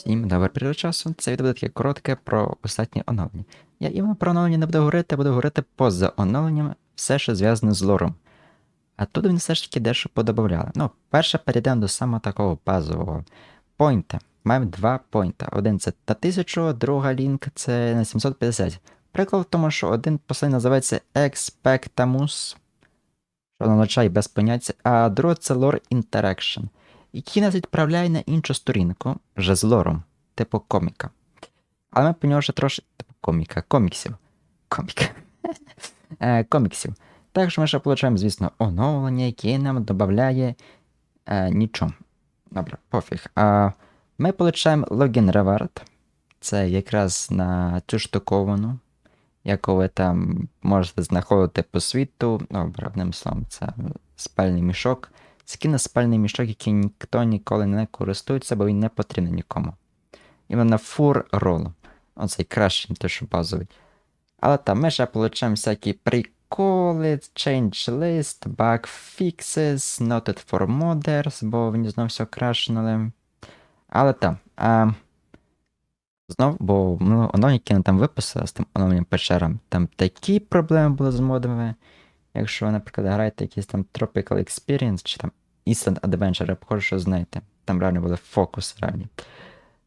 Всім доброго часу. Це відео буде таке коротке про останнє оновлення. Я іменно про оновлення не буду говорити, буду говорити поза оновленням все, що зв'язане з лором. А тут вони все ж таки дещо подобавляли. Ну, перше перейдемо до самого такого базового пойнта. Маємо два пойнта. Один це на 1000, друга лінк це на 750. Приклад в тому, що один послання називається Expectamus, що означає без поняття, а другий це Lore Interaction який нас відправляє на іншу сторінку вже з лором, типу коміка. Але ми по нього ще трошки. Типу коміка, коміксів. Коміка. Е, коміксів. Так що ми ще отримуємо, звісно, оновлення, яке нам додає е, нічого. Добре, пофіг. А ми отримуємо логін ревард. Це якраз на цю штуковану, яку ви там можете знаходити по світу. Ну, одним словом, це спальний мішок. Скине спальний мішок, який ніхто ніколи не користується, бо він не потрібен нікому. Іменно фур ролл. Оцей кращий, той, що базовий. Але там ми ще получаємо всякі приколи, change list, bug fixes, noted for modders, бо вони знову все крашнули. Але там. А, знов, бо ну, там виписали з тим оновленням печерам. Там такі проблеми були з модами. Якщо ви, наприклад, граєте якийсь там Tropical Experience чи там Island Adventure, я похоже, що знаєте. Там реально були фокус реальні.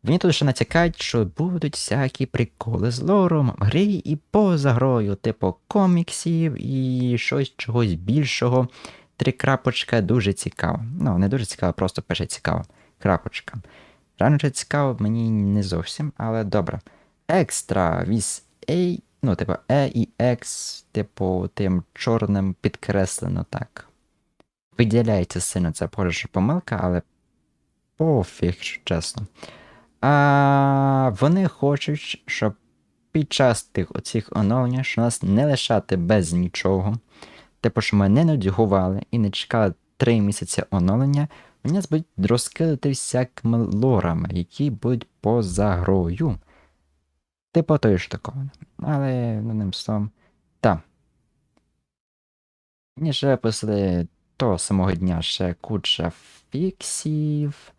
Вони тут ще натякають, що будуть всякі приколи з лором, гри і поза грою, типу коміксів і щось чогось більшого. Три крапочка дуже цікаво. Ну, не дуже цікаво, просто пише цікаво. Крапочка. Реально це цікаво, мені не зовсім, але добре. Екстра віз A, ну, типу, E і X, типу, тим чорним підкреслено так виділяється сильно це похоже, що помилка, але пофіг, що чесно. А вони хочуть, щоб під час тих оцих оновлень, що нас не лишати без нічого. Типу, що ми не надягували і не чекали 3 місяці оновлення, вони нас будуть розкидати всякими лорами, які будуть поза грою. Типу тої ж такого. Але одним словом. Так. Мені ще виписали того самого дня ще куча фіксів.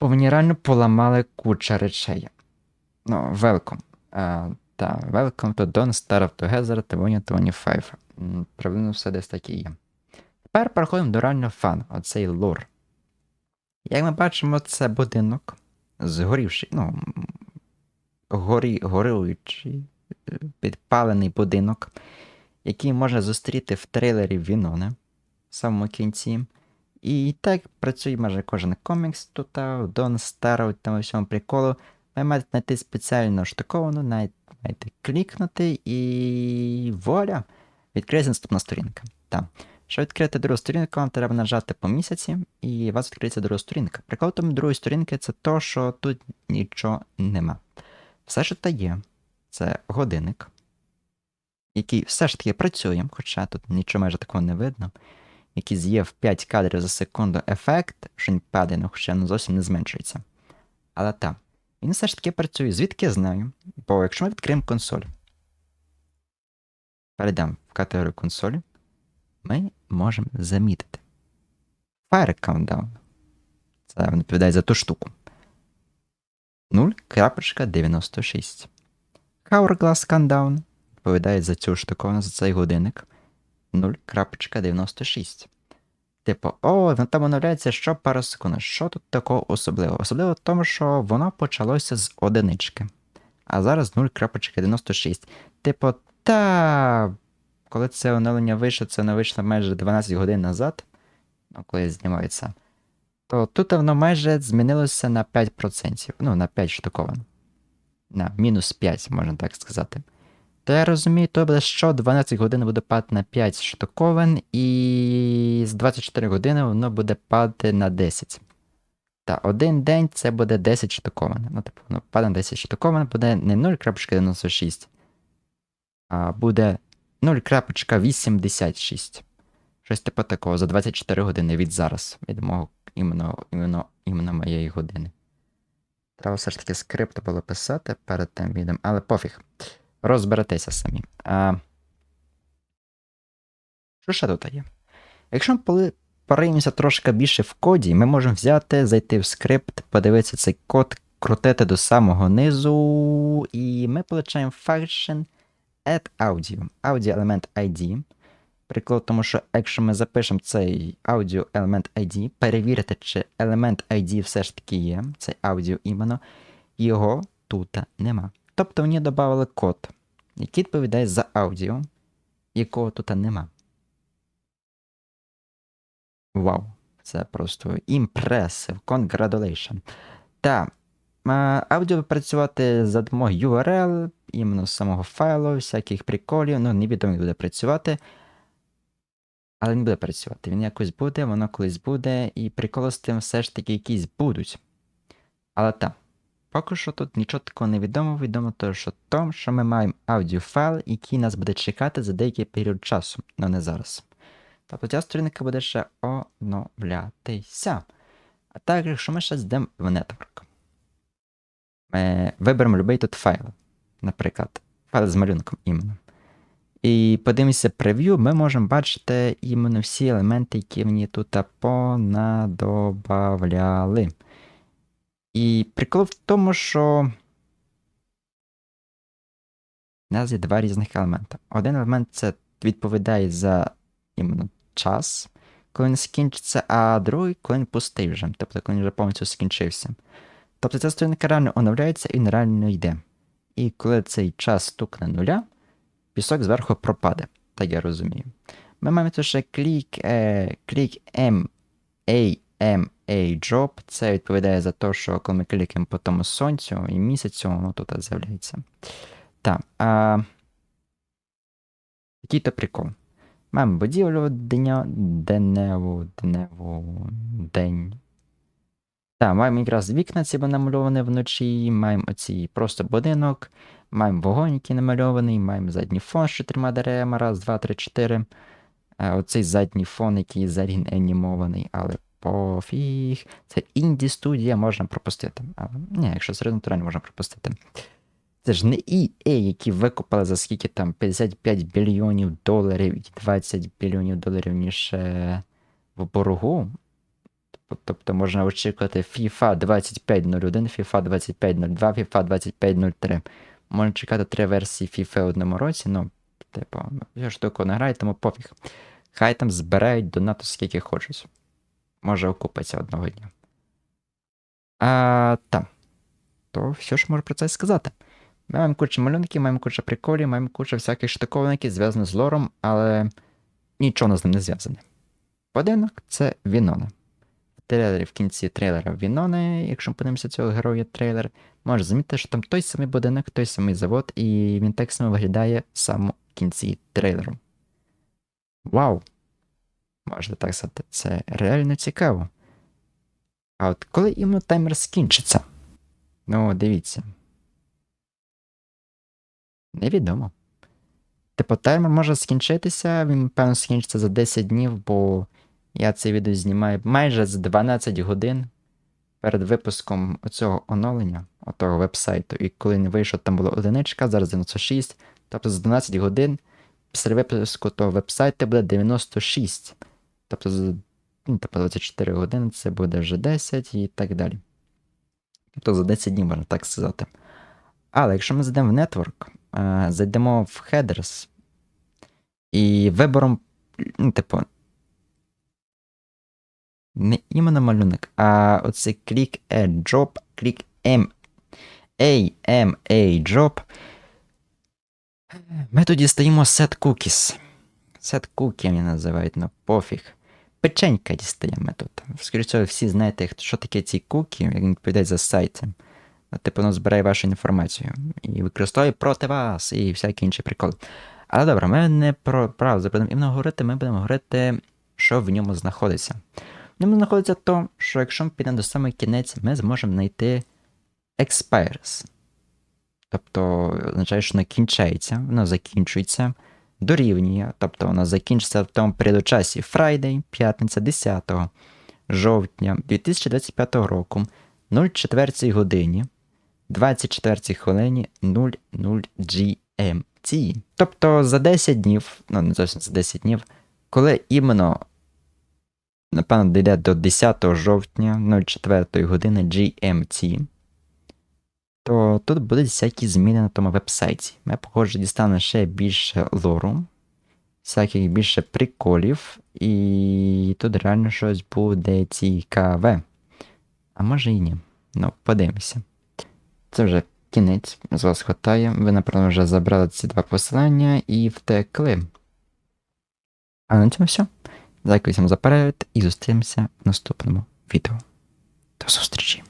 Бо мені реально поламали куча речей. Ну, welcome. Uh, та, welcome to Don't Starve Together 2025. М, Приблизно все десь таке є. Тепер переходимо до реально фан, оцей лор. Як ми бачимо, це будинок згорівший, ну, горі, горюючий, е, підпалений будинок який можна зустріти в трейлері Віноне в самому кінці. І так працює майже кожен комікс тут, Дон Старо, там всьому приколу. Ви маєте знайти спеціально штуковану, маєте клікнути і вуаля! Відкриється наступна сторінка. Так. Щоб відкрити другу сторінку, вам треба нажати по місяці, і у вас відкриється друга сторінка. Прикол тому другої сторінки це то, що тут нічого нема. Все, що тут є, це годинник, який все ж таки працює, хоча тут нічого майже такого не видно, який з'їв 5 кадрів за секунду ефект, що він падає, ну хоча ну, зовсім не зменшується. Але так, він все ж таки працює, звідки я знаю, бо якщо ми відкриємо консоль, перейдемо в категорію консолі, ми можемо замітити. Fire Countdown. Це відповідає за ту штуку. 0.96. Hourglass Countdown відповідає за цю штуковину, за цей годинник 0.96. Типу, о, воно там оновляється що пару секунд. Що тут такого особливого? Особливо в тому, що воно почалося з одинички. А зараз 0.96. Типу, та. Коли це оновлення вийшло, це воно вийшло майже 12 годин назад. Ну, коли знімається. То тут воно майже змінилося на 5%. Ну, на 5 штуковин. На мінус 5, можна так сказати. То я розумію, то буде що 12 годин буде падати на 5 штуковин, і з 24 години воно буде падати на 10. Та один день це буде 10 штуковин. Ну, типу, воно падає на 10 штуковин, буде не 0.96, а буде 0.86. Щось типу такого за 24 години від зараз, від мого іменно, іменно, іменно моєї години. Треба все ж таки скрипт було писати перед тим відео, але пофіг. Розберетеся самі. А... Що ще тут є? Якщо ми пориємося трошки більше в коді, ми можемо взяти, зайти в скрипт, подивитися цей код, крутити до самого низу, і ми отримаємо function add audio, audio element ID. Прикол в тому, що якщо ми запишемо цей audio element ID, перевірити, чи element ID все ж таки є, цей аудіо іменно, його тут нема. Тобто вони додали код, який відповідає за аудіо, якого тут нема. Вау, це просто impressive, congratulation. Так, аудіо буде працювати за допомогою URL, іменно самого файлу, всяких приколів, ну невідомо буде працювати. Але він буде працювати. Він якось буде, воно колись буде, і приколи з тим все ж таки якісь будуть. Але так, поки що тут нічого такого не відомо, відомо то, що том, що ми маємо аудіофайл, який нас буде чекати за деякий період часу, але не зараз. Тобто ця сторінка буде ще оновлятися. А також, якщо ми ще йдемо в Network, ми виберемо будь-який тут файл, наприклад, файл з малюнком іменно. І подивимося прев'ю, ми можемо бачити іменно всі елементи, які мені тут понадобавляли. І прикол в тому, що у нас є два різних елемента. Один елемент це відповідає за іменно час, коли він скінчиться, а другий, коли він пустий вже, тобто коли він вже повністю скінчився. Тобто ця сторінка реально оновляється і нереально йде. І коли цей час стукне нуля, пісок зверху пропаде, так я розумію. Ми маємо тут ще клік, е, клік M, A, M, A, job. Це відповідає за те, що коли ми клікаємо по тому сонцю і місяцю, воно тут з'являється. Так. А... Який то прикол. Маємо будівлю дня, деневу, деневу, день. Так, маємо якраз вікна ці намальовані вночі, маємо оці просто будинок, маємо вогонь, який намальований, маємо задній фон з чотирма деревами, раз, два, три, чотири. Оцей задній фон, який зарін анімований, але пофіг. Це інді студія можна пропустити. А, ні, якщо серйозно, то реально можна пропустити. Це ж не EA, які викупили за скільки там 55 біліонів доларів і 20 біліонів доларів ніж е, в боргу. Тобто можна очікувати FIFA 2501, FIFA 2502, FIFA 2503. Можна чекати три версії FIFA в одному році, ну, типу, я ж тако не граю, тому пофіг. Хай там збирають донату скільки хочуть. Може окупиться одного дня. А, Та. То все ж можу про це сказати. Ми маємо кучу малюнків, маємо кучу приколів, маємо кучу всяких штуковників, зв'язаних з лором, але нічого з ним не зв'язане. Будинок це Вінона. Трейлері в кінці трейлера Вінони, якщо ми подивимося цього героя трейлер, можна замітити, що там той самий будинок, той самий завод, і він так само виглядає в кінці трейлеру. Вау! Можна так сказати, це реально цікаво. А от коли іменно таймер скінчиться? Ну, дивіться. Невідомо. Типу, таймер може скінчитися, він, певно, скінчиться за 10 днів, бо я це відео знімаю майже за 12 годин перед випуском оцього оновлення, отого вебсайту. І коли він вийшов, там була одиничка, зараз 96. Тобто за 12 годин після випуску того вебсайту буде 96. Тобто ну, тобто 24 години це буде вже 10 і так далі. Тобто за 10 днів можна так сказати. Але якщо ми зайдемо в Network, е, зайдемо в Headers і вибором, ну, типу, не іменно малюнок, а оцей click add job, click M, A, M, A job. Ми тут дістаємо set cookies. Set cookie вони називають, ну пофіг. Печенька дістаємо тут. Скоріше всього, всі знаєте, що таке ці куки, як він відповідає за сайт. Ну, Типу, воно збирає вашу інформацію і використовує проти вас і всякі інші приколи. Але добре, ми не про правду будемо іменно говорити, ми будемо говорити, що в ньому знаходиться. В ньому знаходиться то, що якщо ми підемо до самого кінець, ми зможемо знайти expires. Тобто, означає, що воно кінчається, воно закінчується, дорівнює, тобто воно закінчиться в тому періоду часі Friday, п'ятниця 10 жовтня 2025 року, 04 годині, 24 хвилині 00 GMT. Тобто за 10 днів, ну не зовсім за 10 днів, коли іменно напевно, дійде до 10 жовтня 04 години GMT, то тут будуть всякі зміни на тому веб-сайті. Ми, похоже, дістанемо ще більше лору, всяких більше приколів, і тут реально щось буде цікаве. А може і ні. Ну, подивимося. Це вже кінець, з вас хватає. Ви, напевно, вже забрали ці два посилання і втекли. А на цьому все. Дякую всім за перегляд і зустрінемося в наступному відео. До зустрічі!